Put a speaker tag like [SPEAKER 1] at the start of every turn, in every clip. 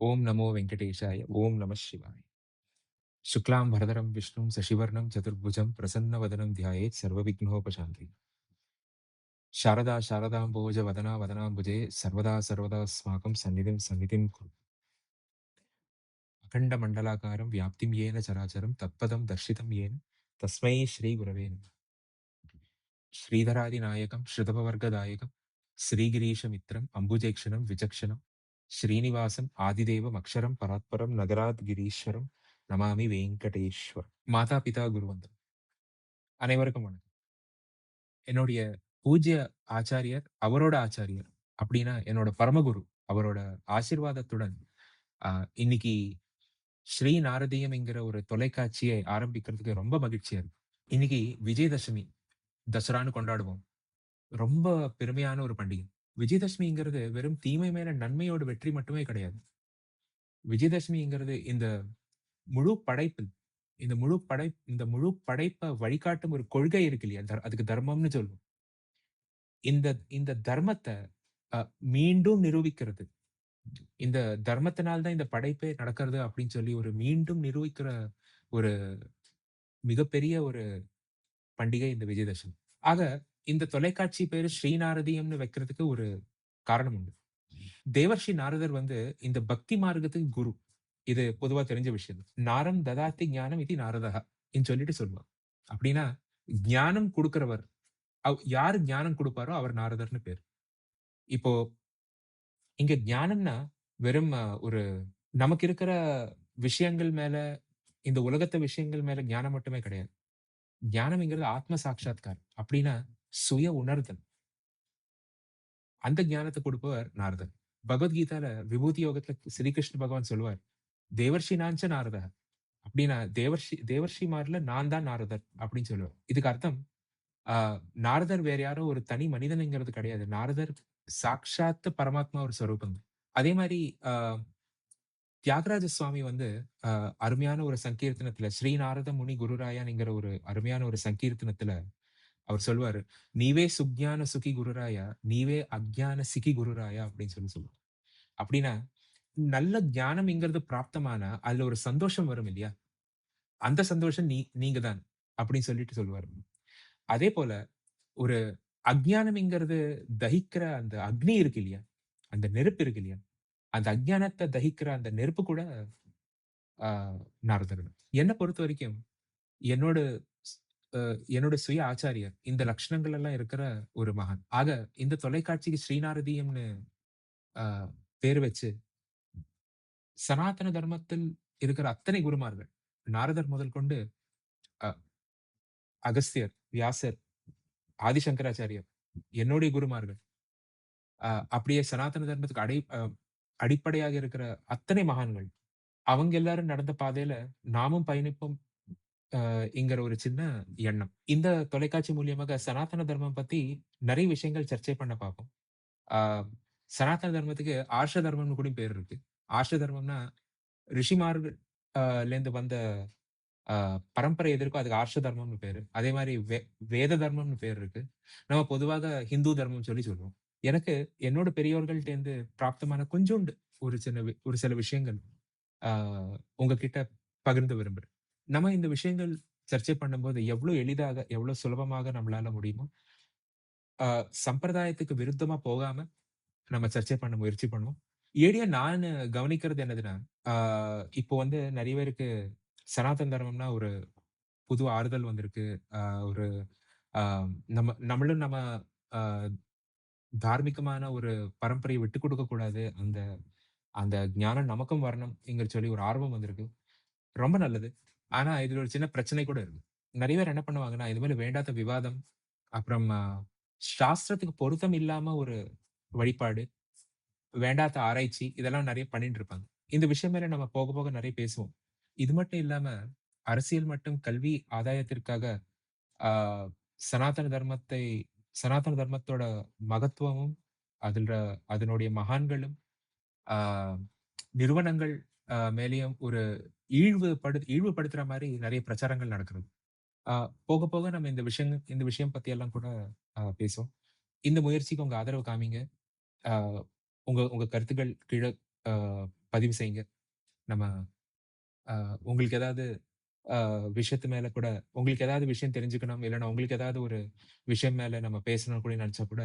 [SPEAKER 1] ஓம் நமோ வெங்கடேஷாய ஓம் நம சிவாய். சுக்லாம் வரதரம் விஷ்ணும் சசிவர்ணம் சதுர்புஜம் பிரசன்னவதனம் தியாயேத் சர்வவிக்னோபசாந்தி. சாரதா சாரதாம்போஜ வதனா வதனாம்புஜே சர்வதா சர்வதா ஸ்மாகம் சந்நிதிம் சந்நிதிம் குரு. அகண்ட மண்டலாகாரம் வியாப்திம் ஏன சராச்சரம் தத்பதம் தர்ஷிதம் ஏன்? தஸ்மை ஸ்ரீ குரவே நமः. ஸ்ரீதராதி நாயகம் ஸ்ருதபவர்கதாயகம் ஸ்ரீகிரீஷமித்ரம் அம்புஜேக்ஷணம் விசக்ஷணம் ஸ்ரீனிவாசன் ஆதிதேவம் அக்ஷரம் பராத்பரம் நகராத் கிரீஸ்வரம் நமாமி வெங்கடேஸ்வர் மாதா பிதா குருவந்தம் அனைவருக்கும் வணக்கம் என்னுடைய பூஜ்ய ஆச்சாரியர் அவரோட ஆச்சாரியர் அப்படின்னா என்னோட பரமகுரு அவரோட ஆசிர்வாதத்துடன் ஆஹ், இன்னைக்கு ஸ்ரீ நாரதீயம் என்கிற ஒரு தொலைக்காட்சியை ஆரம்பிக்கிறதுக்கு ரொம்ப மகிழ்ச்சியா இருக்கு இன்னைக்கு விஜயதசமி தசரான்னு கொண்டாடுவோம் ரொம்ப பெருமையான ஒரு பண்டிகை விஜயதசமிங்கிறது வெறும் தீமை மேல நன்மையோட வெற்றி மட்டுமே கிடையாது. விஜயதசமிங்கிறது இந்த முழு படைப்பில் இந்த முழு படை இந்த முழு படைப்பை வழிகாட்டும் ஒரு கொள்கை இருக்கு இல்லையா? தர்- அதுக்கு தர்மம்னு சொல்லுவோம். இந்த இந்த தர்மத்தை அஹ், மீண்டும் நிரூபிக்கிறது. இந்த தர்மத்தினால்தான் இந்த படைப்பே நடக்கிறது அப்படின்னு சொல்லி ஒரு மீண்டும் நிரூபிக்கிற ஒரு மிகப்பெரிய ஒரு பண்டிகை இந்த விஜயதசமி. ஆக இந்த தொலைக்காட்சி பேரு ஸ்ரீநாரதியம்னு வைக்கிறதுக்கு ஒரு காரணம் உண்டு. தேவர்ஷி நாரதர் வந்து இந்த பக்தி மார்க்கத்துக்கு குரு. இது பொதுவா தெரிஞ்ச விஷயம். நாரம் ததாத்தி ஞானம் இது நாரதா சொல்லிட்டு சொல்லுவாங்க அப்படின்னா ஞானம் கொடுக்கிறவர். அவ்- யாரு ஞானம் கொடுப்பாரோ அவர் நாரதர்னு பேர். இப்போ இங்க ஞானம்னா வெறும் ஒரு நமக்கு இருக்கிற விஷயங்கள் மேல இந்த உலகத்து விஷயங்கள் மேல ஞானம் மட்டுமே கிடையாது. ஞானம்ங்கிறது ஆத்ம சாட்சாத்காரம். அப்படின்னா சுய உணர்தல். அந்த ஞானத்தை கொடுப்பவர் நாரதன் பகவத்கீதால விபூதி யோகத்துல ஸ்ரீகிருஷ்ண பகவான் சொல்லுவார் தேவர்ஷி நாஞ்ச நாரத. அப்படின்னா தேவர்ஷி தேவர்ஷி நான் தான் நாரதர் அப்படின்னு சொல்லுவார். இதுக்கு அர்த்தம் ஆஹ் நாரதர் வேற யாரோ ஒரு தனி மனிதனுங்கிறது கிடையாது. நாரதர் சாக்ஷாத் பரமாத்மா ஒரு ஸ்வரூபம் அதே மாதிரி ஆஹ் தியாகராஜ சுவாமி வந்து ஆஹ் அருமையான ஒரு சங்கீர்த்தனத்துல ஸ்ரீ நாரத முனி குருராயான்ங்கிற ஒரு அருமையான ஒரு சங்கீர்த்தனத்துல அவர் சொல்லுவாரு நீவே சுக்ஞான சுகி குருராயா நீவே அக்ஞான சிகி குருராயா அப்படின்னு சொல்லி சொல்லுவார். அப்படின்னா நல்ல ஞானம்ங்கிறது பிராப்தமான அதுல ஒரு சந்தோஷம் வரும் இல்லையா? அந்த சந்தோஷம் நீ நீங்க தான் அப்படின்னு சொல்லிட்டு சொல்லுவாரு. அதே போல ஒரு அஜ்ஞானம்ங்கிறது தகிக்கிற அந்த அக்னி இருக்கு இல்லையா? அந்த நெருப்பு இருக்கு இல்லையா? அந்த அஜ்ஞானத்தை தகிக்கிற அந்த நெருப்பு கூட ஆஹ் நாரதர் என்னை பொறுத்த வரைக்கும் என்னோட என்னோட சுய ஆச்சாரியர். இந்த லட்சணங்கள் எல்லாம் இருக்கிற ஒரு மகான். ஆக இந்த தொலைக்காட்சிக்கு ஸ்ரீநாரதியம்னு ஆஹ் பேர் வச்சு சனாதன தர்மத்தில் இருக்கிற அத்தனை குருமார்கள் நாரதர் முதல் கொண்டு அஹ், அகஸ்தியர் வியாசர் ஆதிசங்கராச்சாரியர் என்னுடைய குருமார்கள். அப்படியே சனாதன தர்மத்துக்கு அடை அஹ், அடிப்படையாக இருக்கிற அத்தனை மகான்கள் அவங்க எல்லாரும் நடந்த பாதையில நாமும் பயணிப்போம். இங்கிற ஒரு சின்ன எண்ணம். இந்த தொலைக்காட்சி மூலியமாக சனாதன தர்மம் பத்தி நிறைய விஷயங்கள் சர்ச்சை பண்ண பார்ப்போம் ஆஹ், சனாதன தர்மத்துக்கு ஆர்ஷ தர்மம்னு கூட பேர் இருக்கு. ஆர்ஷ தர்மம்னா ரிஷிமார்லேருந்து இருந்து வந்த ஆஹ், பரம்பரை எதிர்க்கோ அதுக்கு ஆர்ஷ தர்மம்னு பேரு. அதே மாதிரி வே வேத தர்மம்னு பேர் இருக்கு. நம்ம பொதுவாக ஹிந்து தர்மம் சொல்லி சொல்லுவோம். எனக்கு என்னோட பெரியோர்கள்ட்டேருந்து பிராப்தமான கொஞ்சோண்டு ஒரு சின்ன ஒரு சில விஷயங்கள் ஆஹ், உங்ககிட்ட பகிர்ந்து விரும்புறேன். நம்ம இந்த விஷயங்கள் சர்ச்சை பண்ணும்போது எவ்வளவு எளிதாக எவ்வளவு சுலபமாக நம்மளால முடியுமோ சம்பிரதாயத்துக்கு விருத்தமா போகாம நம்ம சர்ச்சை பண்ண முயற்சி பண்ணுவோம். ஏடியா நான் கவனிக்கிறது என்னதுன்னா ஆஹ், இப்போ வந்து நிறைய பேருக்கு சனாதன தர்மம்னா ஒரு புது ஆறுதல் வந்திருக்கு. ஆஹ், ஒரு ஆஹ், நம்ம நம்மளும் நம்ம ஆஹ், தார்மீகமான ஒரு பரம்பரையை விட்டு கொடுக்க கூடாது. அந்த அந்த ஞானம் நமக்கும் வரணும் சொல்லி ஒரு ஆர்வம் வந்திருக்கு. ரொம்ப நல்லது. ஆனா இதுல ஒரு சின்ன பிரச்சனை கூட இருக்கு. நிறைய பேர் என்ன பண்ணுவாங்கன்னா இது மாதிரி வேண்டாத விவாதம் அப்புறம் சாஸ்திரத்துக்கு பொருத்தம் இல்லாம ஒரு வழிபாடு வேண்டாத ஆராய்ச்சி இதெல்லாம் நிறைய பண்ணிட்டு இருப்பாங்க. இந்த விஷயம் மேல நம்ம போக போக நிறைய பேசுவோம். இது மட்டும் இல்லாம அரசியல் மட்டும் கல்வி ஆதாயத்திற்காக ஆஹ் சனாதன தர்மத்தை சனாதன தர்மத்தோட மகத்துவமும் அதில் அதனுடைய மகான்களும் நிறுவனங்கள் மேலேயும் ஒரு ஈழ்வு படு ஈழ்வுபடுத்துற மாதிரி நிறைய பிரச்சாரங்கள் நடக்கிறது ஆஹ் போக போக நம்ம இந்த விஷயங்கள் இந்த விஷயம் பத்தி எல்லாம் கூட பேசுவோம் இந்த முயற்சிக்கு உங்க ஆதரவு காமிங்க ஆஹ் உங்க உங்க கருத்துக்கள் கீழே பதிவு செய்யுங்க. நம்ம உங்களுக்கு ஏதாவது விஷயத்து மேல கூட உங்களுக்கு ஏதாவது விஷயம் தெரிஞ்சுக்கணும், இல்லைன்னா உங்களுக்கு ஏதாவது ஒரு விஷயம் மேல நம்ம பேசணும் கூட நினைச்சா கூட,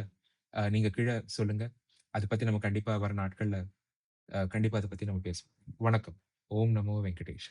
[SPEAKER 1] நீங்க கீழே சொல்லுங்க. அதை பத்தி நம்ம கண்டிப்பா வர நாட்கள்ல கண்டிப்பா அதை பத்தி நம்ம பேசுவோம். வணக்கம். ஓம் நமோ வெங்கடேஷ்.